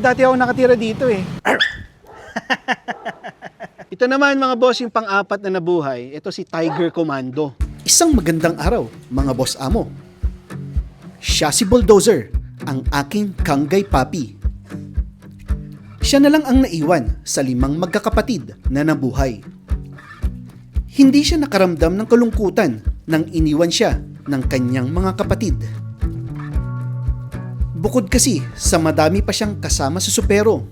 Dati ako nakatira dito eh. Ito naman mga boss yung pang-apat na nabuhay. Ito si Tiger Commando. Isang magandang araw, mga boss amo. Siya si Bulldozer, ang aking kanggay papi. Siya na lang ang naiwan sa limang magkakapatid na nabuhay. Hindi siya nakaramdam ng kalungkutan nang iniwan siya ng kanyang mga kapatid. Bukod kasi sa madami pa siyang kasama sa supero.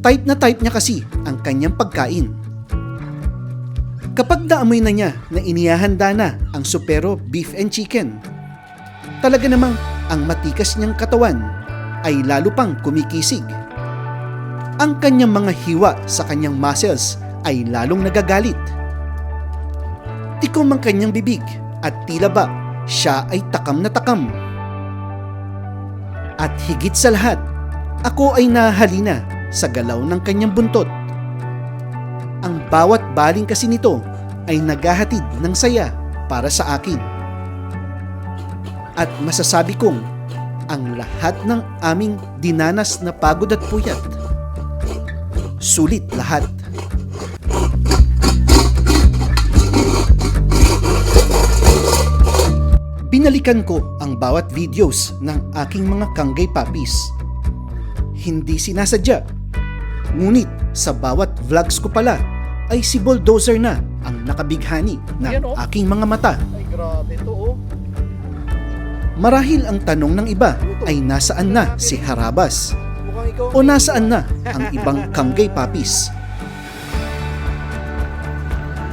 Type na type niya kasi ang kanyang pagkain. Kapag naamoy na niya na inihahanda na ang supero beef and chicken, talaga namang ang matikas niyang katawan ay lalo pang kumikisig. Ang kanyang mga hiwa sa kanyang muscles ay lalong nagagalit. Tikom ang kanyang bibig at tila ba siya ay takam na takam. At higit sa lahat, ako ay nahalina sa galaw ng kanyang buntot. Ang bawat baling kasi nito ay naghahatid ng saya para sa akin. At masasabi kong ang lahat ng aming dinanas na pagod at puyat. Sulit lahat. Binalikan ko ang bawat videos ng aking mga kanggay papis. Hindi sinasadya. Ngunit sa bawat vlogs ko pala ay si Bulldozer na ang nakabighani ng oh. aking mga mata. Ay grabe ito oh. Marahil ang tanong ng iba ay nasaan na si Harabas o nasaan na ang ibang kanggay papis.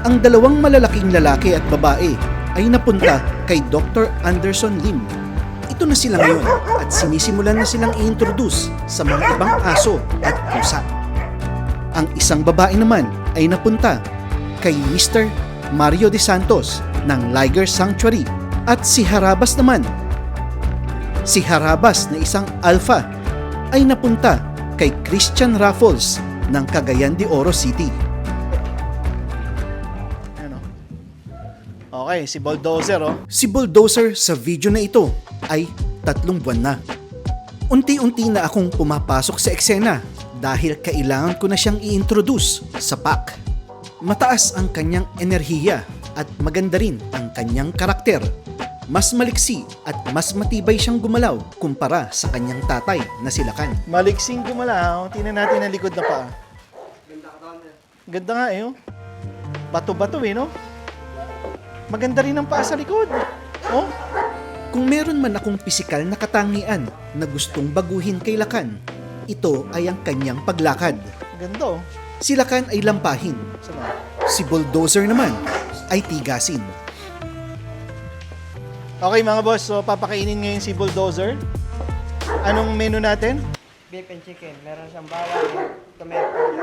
Ang dalawang malalaking lalaki at babae ay napunta kay Dr. Anderson Lim. Ito na sila ngayon at sinisimulan na silang i-introduce sa mga ibang aso at pusa. Ang isang babae naman ay napunta kay Mr. Mario De Santos ng Liger Sanctuary at si Harabas naman Si Harabas na isang alpha ay napunta kay Christian Raffles ng Cagayan de Oro City. Okay, si Bulldozer oh. Si Bulldozer sa video na ito ay tatlong buwan na. Unti-unti na akong pumapasok sa eksena dahil kailangan ko na siyang i-introduce sa pack. Mataas ang kanyang enerhiya at maganda rin ang kanyang karakter. Mas maliksi at mas matibay siyang gumalaw kumpara sa kanyang tatay na silakan. Maliksing gumalaw. Tingnan natin ang likod na paa. Ganda nga eh oh. Bato-bato eh no? Maganda rin ang paa sa likod. Oh, Kung meron man akong pisikal na katangian na gustong baguhin kay Lakan, ito ay ang kanyang paglakad. ganda oh. Si Lakan ay lampahin, Sama. si Bulldozer naman ay tigasin. Okay mga boss, so papakainin ngayon si Bulldozer. Anong menu natin? beef and chicken. Meron siyang bawang powder.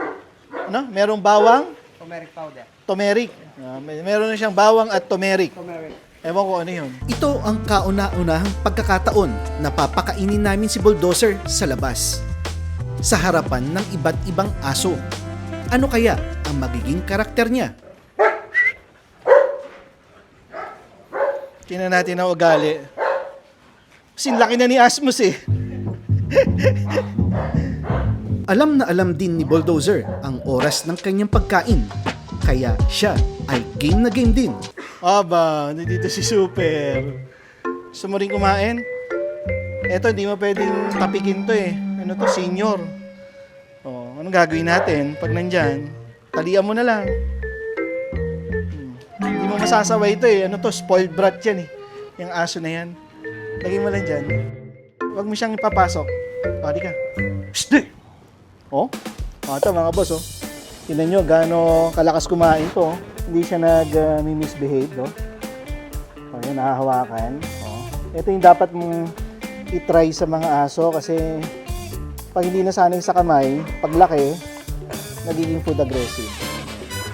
Ano? Merong bawang, Turmeric powder. turmeric. Ah, may- meron na siyang bawang at turmeric. Turmeric. Ewan ko ano yun. Ito ang kauna-unahang pagkakataon na papakainin namin si Bulldozer sa labas. Sa harapan ng iba't ibang aso. Ano kaya ang magiging karakter niya? Tingnan natin ang ugali. Kasi laki na ni Asmus eh. Alam na alam din ni Bulldozer ang oras ng kanyang pagkain. Kaya siya ay game na game din. Aba, nandito si Super. Gusto mo rin kumain? Eto, hindi mo pwedeng tapikin to eh. Ano to, senior. Oh, anong gagawin natin pag nandyan? Talian mo na lang. Hmm. Hindi mo masasaway ito eh. Ano to, spoiled brat yan eh. Yung aso na yan. Lagay mo lang dyan. Huwag mo siyang ipapasok. O, di ka. Psst! Oh? O, ito mga boss oh. Tingnan nyo gaano kalakas kumain to. oh. Hindi siya nag-misbehave, no? O, yun, nahahawakan. O. Ito yung dapat mong itry sa mga aso kasi pag hindi nasanay sa kamay, paglaki, nagiging food aggressive.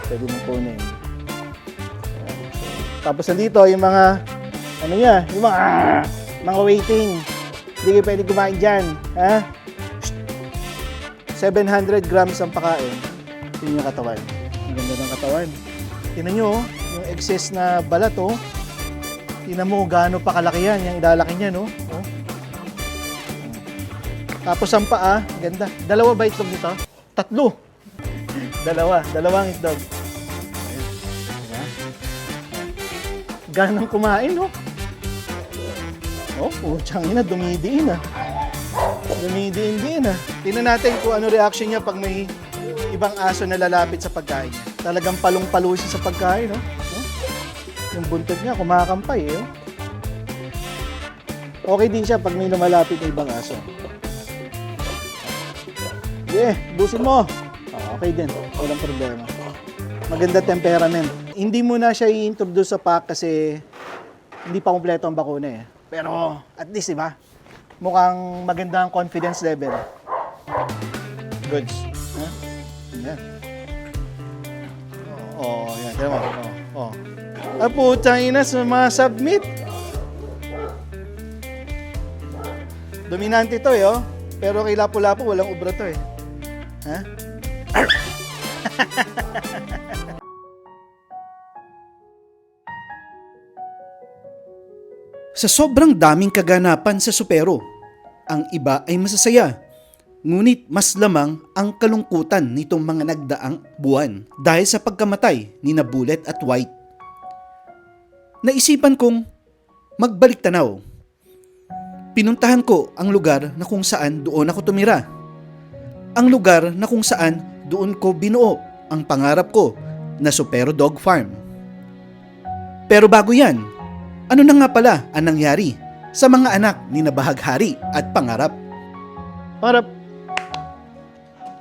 Pwede mong kunin. Tapos nandito yung mga, ano niya, yung mga, mga waiting. Hindi kayo pwede kumain dyan. Ha? 700 grams ang pakain. Yun yung katawan. Ang ganda ng katawan. Tingnan nyo, oh, yung excess na balat, oh. Tingnan mo kung gaano pa kalaki yan, yung ilalaki niya, no? Oh. Tapos ang paa, ganda. Dalawa ba itlog nito? Tatlo. Dalawa, dalawang itlog. Ganang kumain, no? Oh, puchang ina, dumidiin ah. Dumidiin din ah. Tingnan natin kung ano reaction niya pag may ibang aso na lalapit sa pagkain. Talagang palong-palo siya sa pagkain, no? no? Yung buntot niya, kumakampay eh. oh. Okay din siya pag may lumalapit na ibang aso. Yeah, busin mo. Oh, okay din. Walang problema. Maganda temperament. Hindi mo na siya i-introduce sa pack kasi hindi pa kumpleto ang bakuna eh. Pero at least, di ba? Mukhang maganda ang confidence level. Goods. Huh? Yan. Oo, oh, yan. Tira mo. Oh, oh. Ah, putang ina, sumasubmit. Dominante to eh, oh. Pero kay Lapu-Lapu, walang ubra to eh. Ha? Sa sobrang daming kaganapan sa supero, ang iba ay masasaya. Ngunit mas lamang ang kalungkutan nitong mga nagdaang buwan dahil sa pagkamatay ni na Bullet at White. Naisipan kong magbalik tanaw. Pinuntahan ko ang lugar na kung saan doon ako tumira. Ang lugar na kung saan doon ko binuo ang pangarap ko na Supero Dog Farm. Pero bago yan, ano na nga pala ang nangyari sa mga anak ni Nabahaghari at Pangarap? Harap.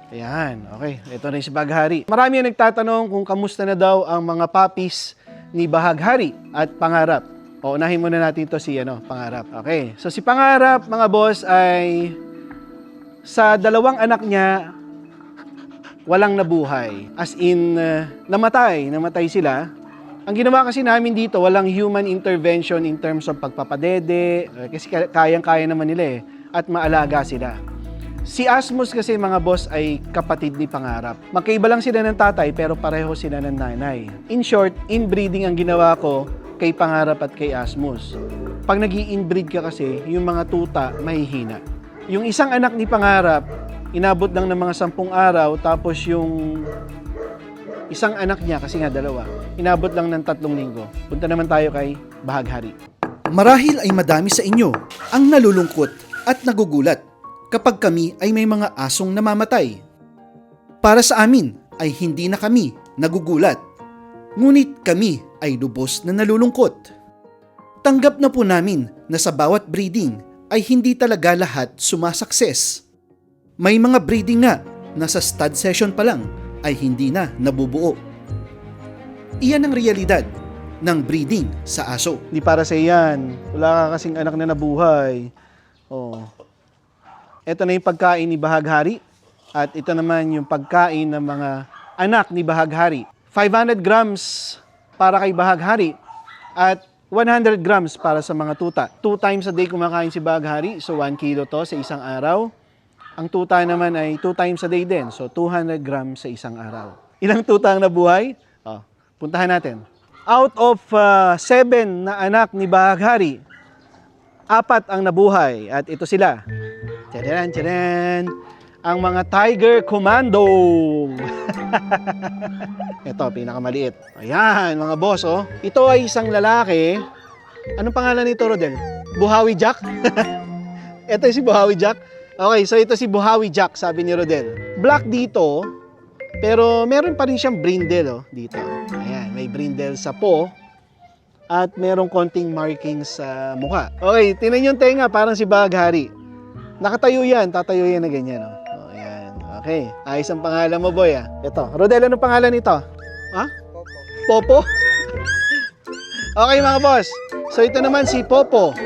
Ayan, okay. Ito na si Baghari. Marami ang nagtatanong kung kamusta na daw ang mga puppies ni Bahaghari at Pangarap. O, unahin muna natin ito si ano, Pangarap. Okay. So si Pangarap, mga boss, ay sa dalawang anak niya, walang nabuhay. As in, uh, namatay. Namatay sila. Ang ginawa kasi namin dito, walang human intervention in terms of pagpapadede, eh, kasi ka- kayang-kaya naman nila eh, at maalaga sila. Si Asmus kasi mga boss ay kapatid ni Pangarap. Magkaiba lang sila ng tatay pero pareho sila ng nanay. In short, inbreeding ang ginawa ko kay Pangarap at kay Asmus. Pag nag inbreed ka kasi, yung mga tuta mahihina. Yung isang anak ni Pangarap, inabot lang ng mga sampung araw tapos yung isang anak niya, kasi nga dalawa, inabot lang ng tatlong linggo. Punta naman tayo kay Bahaghari. Marahil ay madami sa inyo ang nalulungkot at nagugulat kapag kami ay may mga asong namamatay. Para sa amin ay hindi na kami nagugulat, ngunit kami ay lubos na nalulungkot. Tanggap na po namin na sa bawat breeding ay hindi talaga lahat sumasakses. May mga breeding nga na sa stud session pa lang ay hindi na nabubuo. Iyan ang realidad ng breeding sa aso. Hindi para sa iyan. Wala ka kasing anak na nabuhay. Oh. Ito na yung pagkain ni Bahaghari. At ito naman yung pagkain ng mga anak ni Bahaghari. 500 grams para kay Bahaghari. At 100 grams para sa mga tuta. Two times a day kumakain si Bahaghari. So 1 kilo to sa isang araw. Ang tuta naman ay 2 times a day din. So 200 grams sa isang araw. Ilang tuta ang nabuhay? Oh, puntahan natin. Out of 7 na anak ni Bahaghari, apat ang nabuhay. At ito sila. Tcharan, tcharan. Ang mga Tiger Commando. ito, pinakamaliit. Ayan, mga boss, oh. Ito ay isang lalaki. Anong pangalan nito, Rodel? Buhawi Jack? ito si Buhawi Jack. Okay, so ito si Buhawi Jack, sabi ni Rodel. Black dito, pero meron pa rin siyang brindle, oh, dito. Ayan, may brindle sa po. At merong konting markings sa mukha. Okay, tinan yung tenga, parang si Baghari. Nakatayo yan, tatayo yan na ganyan. Oh. Oh, ayan. Okay, ayos ang pangalan mo, boy. Ah. Ito, Rodel, anong pangalan nito? Ha? Popo? okay, mga boss. So, ito naman si Popo.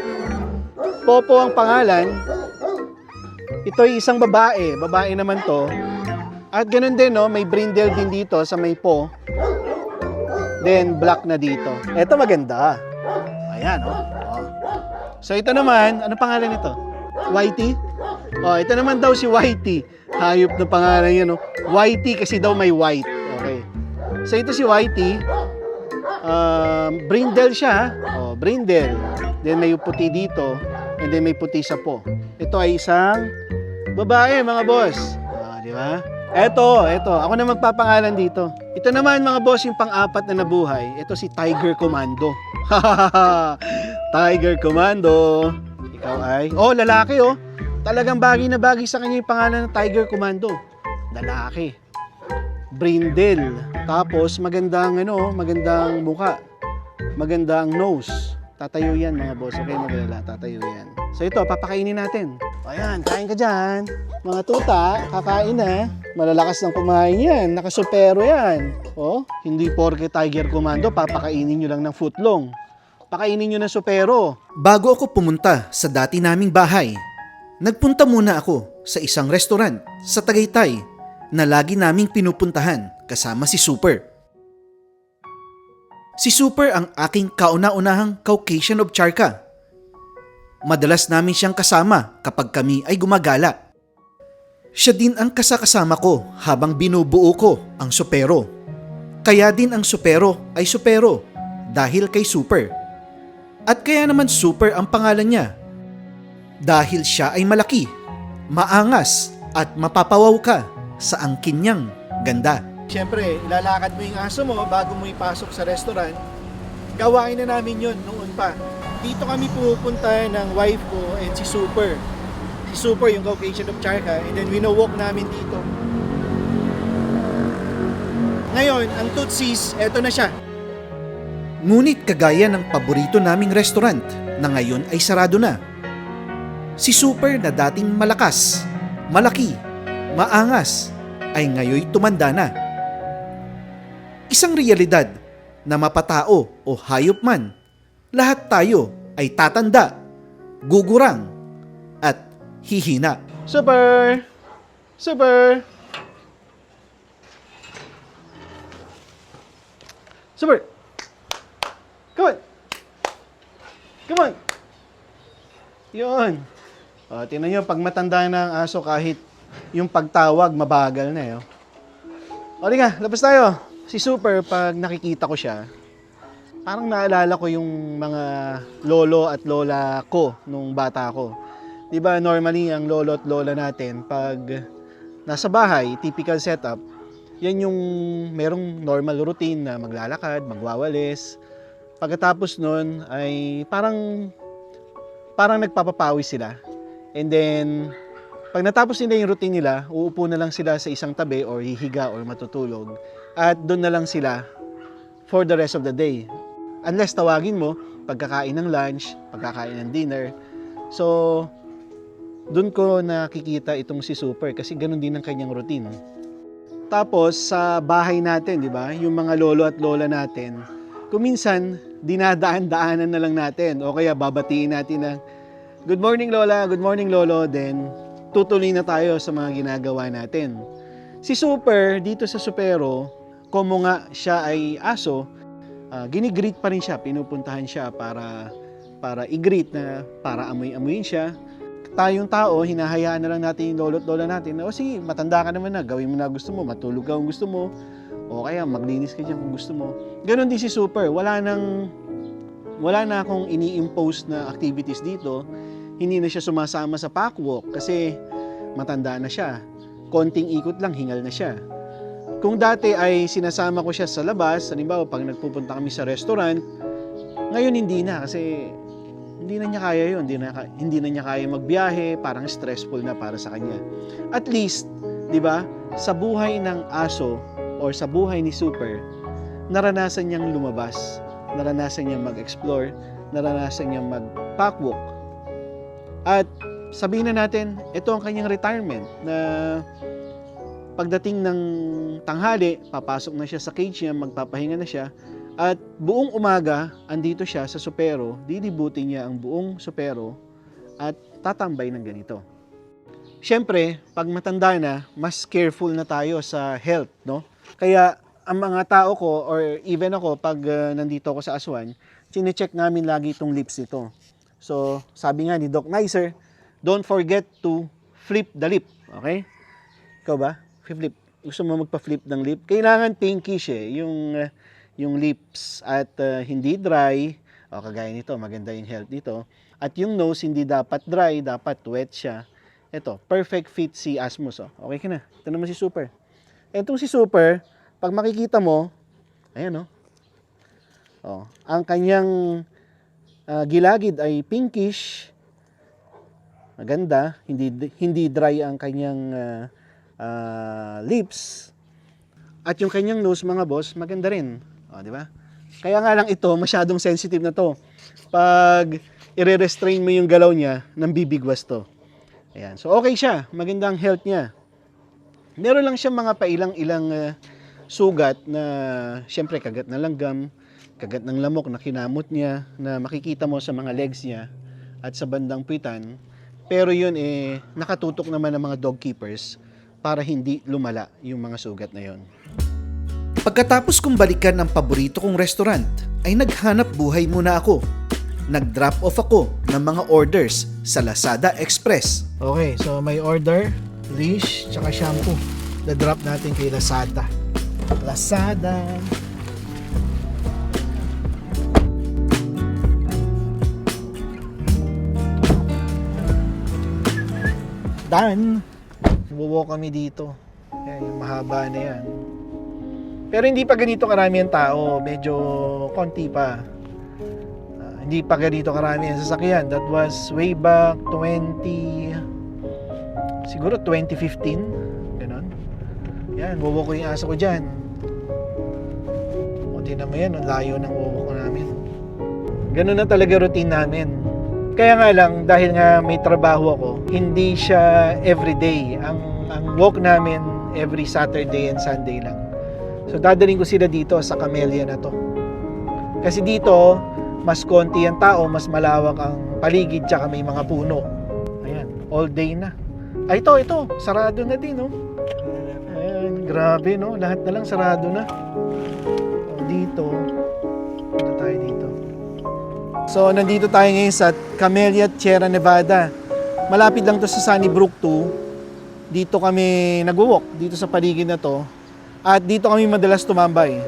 Popo ang pangalan. Ito ay isang babae. Babae naman to. At ganun din, no? May brindle din dito sa may po. Then, black na dito. Ito maganda. Ayan, oh. oh. So, ito naman, ano pangalan nito? Whitey? Oh, ito naman daw si Whitey. Hayop na pangalan yan, no? Whitey kasi daw may white. Okay. So, ito si Whitey. Um, brindle siya. Oh, brindle. Then, may puti dito. And then, may puti sa po. Ito ay isang Babae, mga boss. Ah, di ba? Eto, eto. Ako na magpapangalan dito. Ito naman, mga boss, yung pang-apat na nabuhay. Ito si Tiger Commando. Tiger Commando. Ikaw ay... Oh, lalaki, oh. Talagang bagay na bagay sa kanya yung pangalan ng Tiger Commando. Lalaki. Brindle. Tapos, magandang, ano, magandang muka. Magandang nose. Tatayo yan mga boss. Okay, magalala. Tatayo yan. So ito, papakainin natin. Ayan, kain ka dyan. Mga tuta, kakain na. Malalakas ng kumain yan. Nakasupero yan. Oh, hindi porke Tiger Commando, papakainin nyo lang ng footlong. Pakainin nyo ng supero. Bago ako pumunta sa dati naming bahay, nagpunta muna ako sa isang restaurant sa Tagaytay na lagi naming pinupuntahan kasama si Super. Si Super ang aking kauna-unahang Caucasian of Charka. Madalas namin siyang kasama kapag kami ay gumagala. Siya din ang kasakasama ko habang binubuo ko ang supero. Kaya din ang supero ay supero dahil kay Super. At kaya naman Super ang pangalan niya. Dahil siya ay malaki, maangas at mapapawaw ka sa angkin niyang ganda. Siyempre, ilalakad mo yung aso mo bago mo ipasok sa restaurant. Gawain na namin yon noon pa. Dito kami pupunta ng wife ko and si Super. Si Super, yung Caucasian of Charka, and then winowalk namin dito. Ngayon, ang Tootsies, eto na siya. Ngunit kagaya ng paborito naming restaurant na ngayon ay sarado na. Si Super na dating malakas, malaki, maangas ay ngayoy tumanda na. Isang realidad na mapatao o hayop man, lahat tayo ay tatanda, gugurang, at hihina. Super! Super! Super! Come on! Come on! Yun. O, tingnan nyo, pag matanda na ang aso, kahit yung pagtawag, mabagal na eh. oh. O, nga, labas tayo. Si Super, pag nakikita ko siya, parang naalala ko yung mga lolo at lola ko nung bata ko. 'Di ba normally ang lolo at lola natin pag nasa bahay, typical setup, yan yung merong normal routine na maglalakad, magwawalis. Pagkatapos nun ay parang parang nagpapapawis sila. And then pag natapos nila yung routine nila, uupo na lang sila sa isang tabi or hihiga or matutulog at doon na lang sila for the rest of the day. Unless tawagin mo, pagkakain ng lunch, pagkakain ng dinner. So, doon ko nakikita itong si Super kasi ganun din ang kanyang routine. Tapos sa bahay natin, di ba? Yung mga lolo at lola natin, kuminsan dinadaan-daanan na lang natin o kaya babatiin natin na Good morning lola, good morning lolo, then tutuloy na tayo sa mga ginagawa natin. Si Super dito sa Supero, como nga siya ay aso, ah, ginigreet pa rin siya, pinupuntahan siya para para i-greet na para amoy-amoyin siya. Tayong tao, hinahayaan na lang natin yung lolo't lola natin na, o sige, matanda ka naman na, gawin mo na gusto mo, matulog ka kung gusto mo, o kaya maglinis ka dyan kung gusto mo. Ganon din si Super, wala nang, wala na akong ini-impose na activities dito, hindi na siya sumasama sa packwalk kasi matanda na siya. Konting ikot lang, hingal na siya. Kung dati ay sinasama ko siya sa labas, halimbawa pag nagpupunta kami sa restaurant, ngayon hindi na kasi hindi na niya kaya yun. Hindi na, hindi na niya kaya magbiyahe, parang stressful na para sa kanya. At least, di ba, sa buhay ng aso or sa buhay ni Super, naranasan niyang lumabas, naranasan niyang mag-explore, naranasan niyang mag-packwalk. At sabihin na natin, ito ang kanyang retirement na pagdating ng tanghali, papasok na siya sa cage niya, magpapahinga na siya, at buong umaga, andito siya sa supero, didibutin niya ang buong supero at tatambay ng ganito. Siyempre, pag matanda na, mas careful na tayo sa health, no? Kaya ang mga tao ko or even ako pag uh, nandito ako sa Aswan, chine-check namin lagi itong lips nito. So, sabi nga ni Doc Nicer, don't forget to flip the lip, okay? Ikaw ba? Flip. Gusto mo magpa-flip ng lip? Kailangan pinkish eh, yung uh, yung lips at uh, hindi dry, o kagaya nito, maganda yung health dito. At yung nose hindi dapat dry, dapat wet siya. Ito, perfect fit si Asmus. Oh. Okay ka na. Ito naman si Super. Itong si Super, pag makikita mo, ayan oh. Oh, ang kanyang ah, gilagid ay pinkish. Maganda, hindi hindi dry ang kanyang ah, ah, lips. At yung kanyang nose, mga boss, maganda rin. O, di ba? Kaya nga lang ito, masyadong sensitive na to. Pag i-restrain mo yung galaw niya, nang bibigwas to. Ayan. So, okay siya. Magandang health niya. Meron lang siya mga pailang-ilang ah, sugat na, syempre, kagat na langgam, kagat ng lamok na kinamot niya, na makikita mo sa mga legs niya at sa bandang puwitan. Pero yun, eh, nakatutok naman ng mga dog keepers para hindi lumala yung mga sugat na yun. Pagkatapos kong balikan ang paborito kong restaurant, ay naghanap buhay muna ako. Nag-drop off ako ng mga orders sa Lazada Express. Okay, so may order, leash, tsaka shampoo. Na-drop natin kay Lazada. Lazada. Done. Buwo kami dito. Yan, yung mahaba na yan. Pero hindi pa ganito karami ang tao. Medyo konti pa. Ah, hindi pa ganito karami ang sasakyan. That was way back 20... Siguro 2015. Ganon. Yan, wowo ko yung aso ko dyan. O di naman yan, ang layo ng wowo ko namin. Ganon na talaga routine namin. Kaya nga lang, dahil nga may trabaho ako, hindi siya everyday. Ang, ang walk namin every Saturday and Sunday lang. So dadaling ko sila dito sa Camellia na to. Kasi dito, mas konti ang tao, mas malawak ang paligid, tsaka may mga puno. Ayan, all day na. Ay, ito, ito, sarado na din, no? Ayan, grabe, no? Lahat na lang sarado na. So, nandito tayo ngayon sa Camellia, Sierra Nevada. Malapit lang to sa Sunnybrook 2. Dito kami nagwo-walk, dito sa paligid na to. At dito kami madalas tumambay.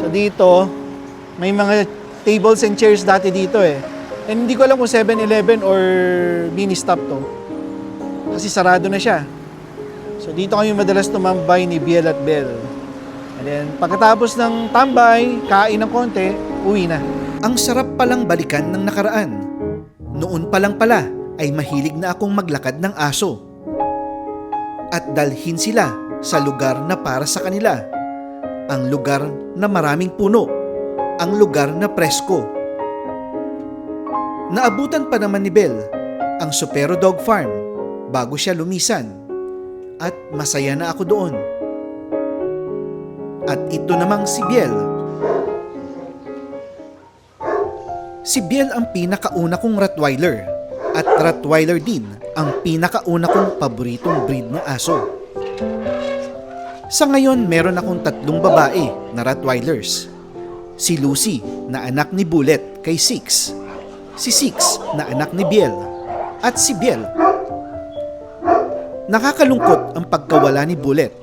So dito, may mga tables and chairs dati dito eh. And hindi ko alam kung 7-Eleven or mini stop to. Kasi sarado na siya. So dito kami madalas tumambay ni Biel at Bell. And then pagkatapos ng tambay, kain ng konti, uwi na. Ang sarap palang balikan ng nakaraan. Noon pa lang pala ay mahilig na akong maglakad ng aso. At dalhin sila sa lugar na para sa kanila. Ang lugar na maraming puno. Ang lugar na presko. Naabutan pa naman ni Bell ang Supero Dog Farm bago siya lumisan. At masaya na ako doon. At ito namang si Biel Si Biel ang pinakauna kong Rottweiler at Rottweiler din ang pinakauna kong paboritong breed na aso. Sa ngayon, meron akong tatlong babae na Rottweilers. Si Lucy na anak ni Bullet kay Six, si Six na anak ni Biel, at si Biel. Nakakalungkot ang pagkawala ni Bullet.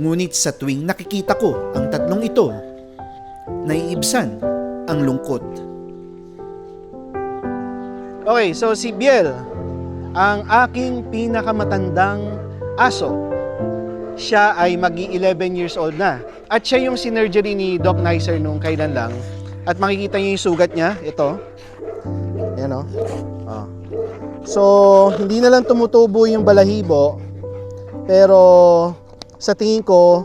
Ngunit sa tuwing nakikita ko ang tatlong ito, naiibsan ang lungkot. Okay, so si Biel, ang aking pinakamatandang aso. Siya ay magi 11 years old na. At siya yung sinergery ni Doc Nicer nung kailan lang. At makikita niyo yung sugat niya, ito. Ayan o. Oh. So, hindi na lang tumutubo yung balahibo. Pero, sa tingin ko,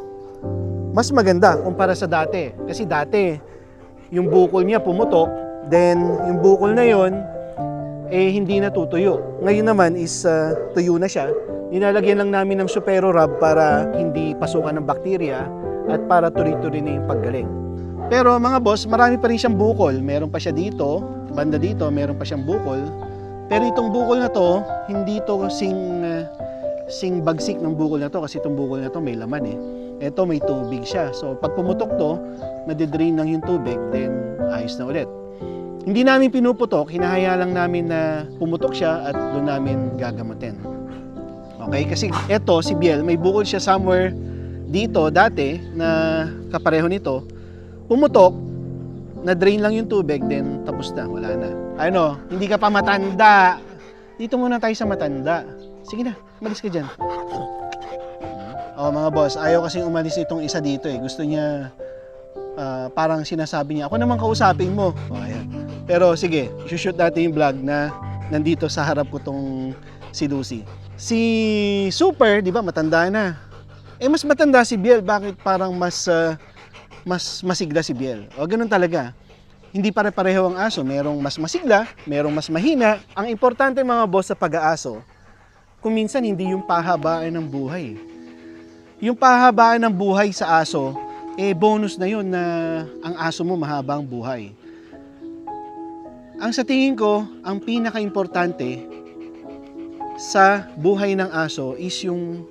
mas maganda kumpara sa dati. Kasi dati, yung bukol niya pumutok, then yung bukol na yon eh hindi natutuyo. Ngayon naman is uh, tuyo na siya. Nilalagyan lang namin ng supero rub para hindi pasukan ng bakterya at para tuloy-tuloy na yung paggaling. Pero mga boss, marami pa rin siyang bukol. Meron pa siya dito, banda dito, meron pa siyang bukol. Pero itong bukol na to, hindi to sing uh, sing bagsik ng bukol na to kasi itong bukol na to may laman eh. Ito may tubig siya. So pag pumutok to, nadidrain lang yung tubig, then ayos na ulit. Hindi namin pinuputok, hinahaya lang namin na pumutok siya at doon namin gagamutin. Okay, kasi eto si Biel, may bukol siya somewhere dito dati na kapareho nito. Pumutok, na-drain lang yung tubig, then tapos na, wala na. Ano, hindi ka pa matanda. Dito muna tayo sa matanda. Sige na, umalis ka dyan. Oh, mga boss, ayaw kasing umalis itong isa dito eh. Gusto niya, ah, parang sinasabi niya, ako naman kausapin mo. Oh, ayan. Pero sige, shoot natin yung vlog na nandito sa harap ko tong si Lucy. Si Super, di ba, matanda na. Eh, mas matanda si Biel. Bakit parang mas, ah, mas masigla si Biel? O, ganun talaga. Hindi pare-pareho ang aso. Merong mas masigla, merong mas mahina. Ang importante mga boss sa pag-aaso, kung minsan hindi yung pahabaan ng buhay. Yung pahabaan ng buhay sa aso, eh bonus na yun na ang aso mo mahabang buhay. Ang sa tingin ko, ang pinaka-importante sa buhay ng aso is yung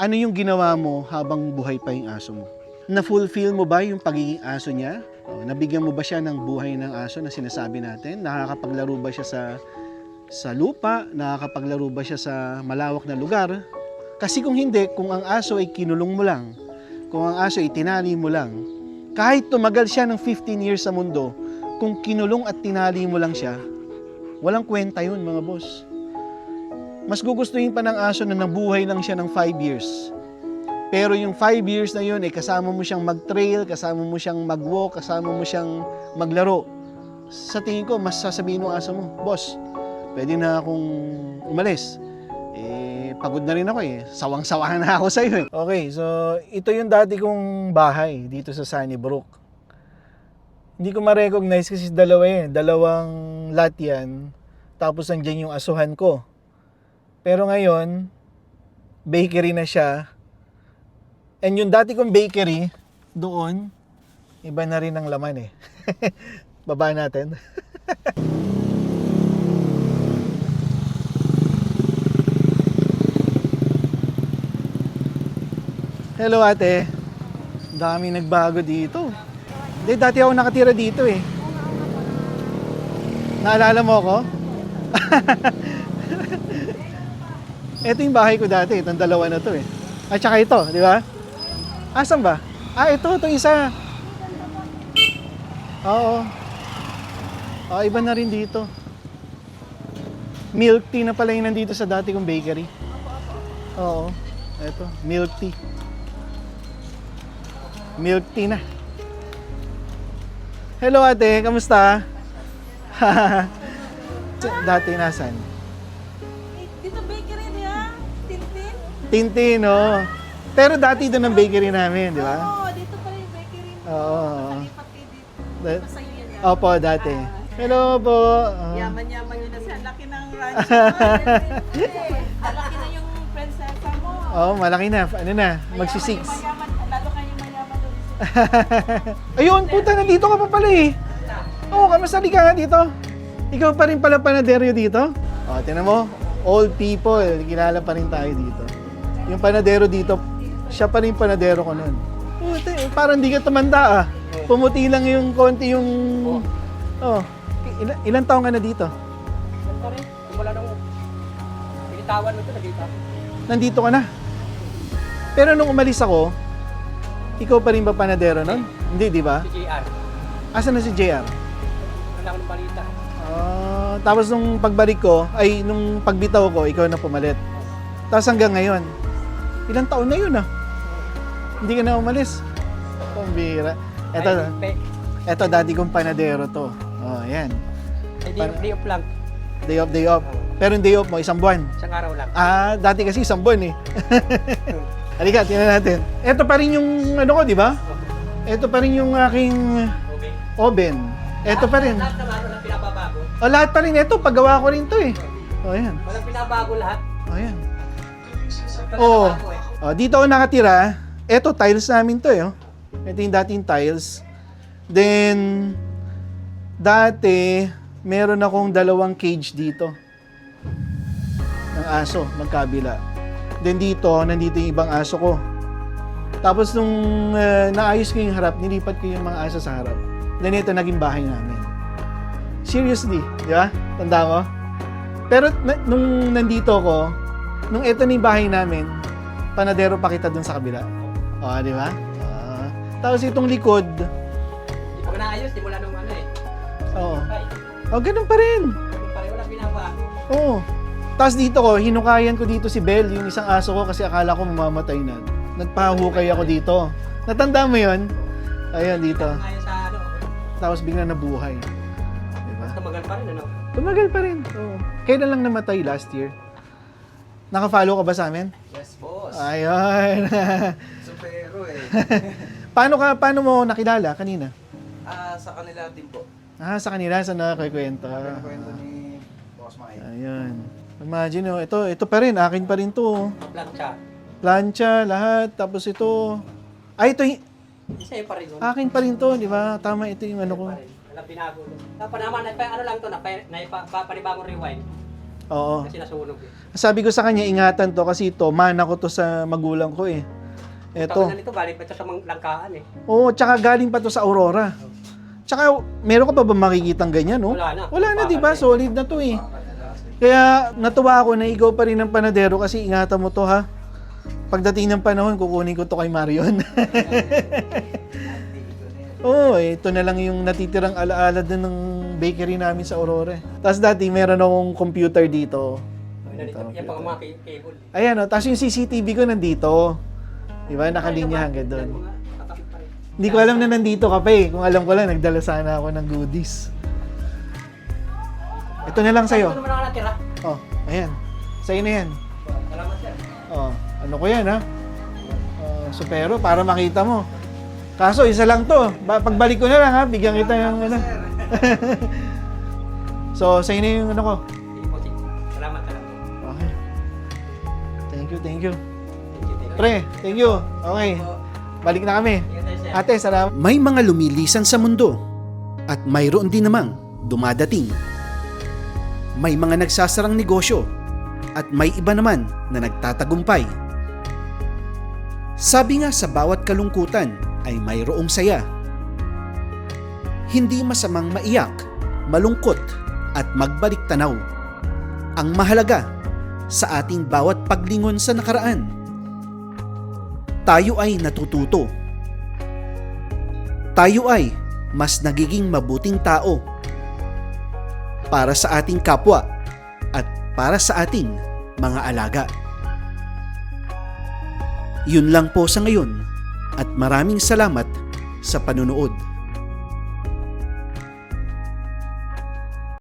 ano yung ginawa mo habang buhay pa yung aso mo. Na-fulfill mo ba yung pagiging aso niya? O, nabigyan mo ba siya ng buhay ng aso na sinasabi natin? Nakakapaglaro ba siya sa sa lupa? Nakakapaglaro ba siya sa malawak na lugar? Kasi kung hindi, kung ang aso ay kinulong mo lang, kung ang aso ay tinali mo lang, kahit tumagal siya ng 15 years sa mundo, kung kinulong at tinali mo lang siya, walang kwenta yun mga boss. Mas gugustuhin pa ng aso na nabuhay lang siya ng 5 years. Pero yung 5 years na yun, eh, kasama mo siyang mag-trail, kasama mo siyang mag-walk, kasama mo siyang maglaro. Sa tingin ko, mas sasabihin ng aso mo, Boss, pwede na akong umalis. Eh, pagod na rin ako eh. Sawang-sawa na ako sa iyo eh. Okay, so ito yung dati kong bahay dito sa Sunnybrook. Hindi ko ma-recognize kasi dalawa eh. Dalawang lot yan. Tapos nandiyan yung asuhan ko. Pero ngayon, bakery na siya. And yung dati kong bakery, doon, iba na rin ang laman eh. Baba natin. Hello ate. Dami nagbago dito. Hindi, dati ako nakatira dito eh. Naalala mo ako? ito yung bahay ko dati, itong dalawa na to eh. At saka ito, di ba? Asan ba? Ah, ito, ito isa. Oo. Oh, iba na rin dito. Milk tea na pala yung nandito sa dati kong bakery. Oo. Ito, milk tea. Milk tea na. Hello ate, kamusta? dati nasan? Dito bakery niya, Tintin. Tintin, no? Pero dati doon ang bakery namin, di ba? Oo, dito pa rin yung bakery mo. Oo. oo. Yan. Opo, dati. Hello po. Ah. Yaman-yaman yun na siya. Laki ng ranch. Ang laki na yung prinsesa mo. Oh, malaki na. Ano na? Magsi-six. Ayun, puta, nandito ka pa pala eh. Oo, oh, kamusta di ka nga dito? Ikaw pa rin pala panaderyo dito? O, oh, tinan mo, old people, kilala pa rin tayo dito. Yung panadero dito, siya pa rin panadero ko nun. Puta, eh, parang di ka tumanda ah. Pumuti lang yung konti yung... Oh, ilan, ilan taong ka na dito? Simula nung binitawan mo ito, nagita. Nandito ka na. Pero nung umalis ako, ikaw pa rin ba panadero nun? Hindi, di ba? Si JR. Asan na si JR? Wala ko ng balita. Ah, tapos nung pagbalik ko, ay nung pagbitaw ko, ikaw na pumalit. Tapos hanggang ngayon, ilang taon na yun ah. Hindi ka na umalis. Pambira. Eto, Ay, pe, eto dati kong panadero to. Oh, ayan. ay, day, day off lang. Day off, day off. Pero yung day off mo, isang buwan. Isang araw lang. Ah, dati kasi isang buwan eh. Halika, tingnan natin. Ito pa rin yung ano ko, di ba? Ito pa rin yung aking oven. Ito pa rin. Lahat naman, walang pinababago. O, lahat pa rin ito. Paggawa ko rin to eh. O, ayan. Walang pinabago lahat. O, Oo. pinabago eh. Oh, dito ako nakatira. Ito, tiles namin to eh. oh. Ito yung dating tiles. Then, dati, meron akong dalawang cage dito. Ng aso, magkabila. Then dito, nandito yung ibang aso ko. Tapos nung uh, naayos ko yung harap, nilipat ko yung mga aso sa harap. Then ito, naging bahay namin. Seriously, di ba? Tanda mo? Pero na- nung nandito ko, nung ito na yung bahay namin, panadero pa kita dun sa kabila. O, di ba? Ah. tapos itong likod, Di pa naayos, di mula nung ano eh. oo. Ay, Oh, ganun pa rin. Pareho lang binabago. Oo. Tapos dito ko, hinukayan ko dito si Belle, yung isang aso ko kasi akala ko mamamatay na. Nagpahukay ako dito. Natanda mo yon? Ayun, dito. Ano, Tapos bigla nabuhay. Diba? tumagal pa rin ano. Tumagal pa rin. Oo. Kailan lang namatay last year? Naka-follow ka ba sa amin? Yes, boss. Ayun. Supero eh. paano ka paano mo nakilala kanina? Ah, sa kanila din po. Ah, sa kanila sa nakakwento. Kwento ni Boss Mike. Ayun. Imagine oh, ito ito pa rin, akin pa rin 'to. Plancha. Plancha, lahat. Tapos ito. Ay, ito hi- Isa pa rin nun. akin pa rin 'to, di ba? Tama ito yung ano ko. Pa rin. Wala binago. Dapat naman, naipa- ano lang to, naipa, naipa, pa- panibagong rewind. Oo. Kasi nasunog eh. Sabi ko sa kanya, ingatan to kasi ito, mana ko to sa magulang ko eh. Ito. Ito. na nito, galing pa ito sa mga langkaan eh. Oo, tsaka galing pa to sa Aurora. Tsaka, meron ka pa ba makikitang ganyan, no? Wala na. Wala na, di ba? Solid na to eh. Kaya, natuwa ako na ikaw pa rin ang panadero kasi ingatan mo to, ha? Pagdating ng panahon, kukunin ko to kay Marion. Oo, eh, ito na lang yung natitirang alaala din ng bakery namin sa Aurora. Tapos dati, meron akong computer dito. Ca- cable. Ayan, oh, tapos yung CCTV ko nandito. Di ba? Nakalinya hanggang doon. Hindi ko alam na nandito ka pa eh. Kung alam ko lang, nagdala sana ako ng goodies. Ito na lang sa'yo. Ito naman ako natira. Oh, ayan. Sa'yo na yan. Salamat sir. Oh, ano ko yan ha? Uh, supero, para makita mo. Kaso, isa lang to. Ba- pagbalik ko na lang ha, bigyan kita ng ano. so, sa'yo na yung ano ko. Sige po, sige. Salamat, salamat. Okay. Thank you, thank you. Thank you, thank you. Pre, thank you. Okay. Balik na kami. Ingat tayo, sir. Ate, salamat. May mga lumilisan sa mundo at mayroon din namang dumadating. May mga nagsasarang negosyo at may iba naman na nagtatagumpay. Sabi nga sa bawat kalungkutan ay mayroong saya. Hindi masamang maiyak, malungkot at magbalik tanaw. Ang mahalaga sa ating bawat paglingon sa nakaraan. Tayo ay natututo tayo ay mas nagiging mabuting tao para sa ating kapwa at para sa ating mga alaga. Yun lang po sa ngayon at maraming salamat sa panunood.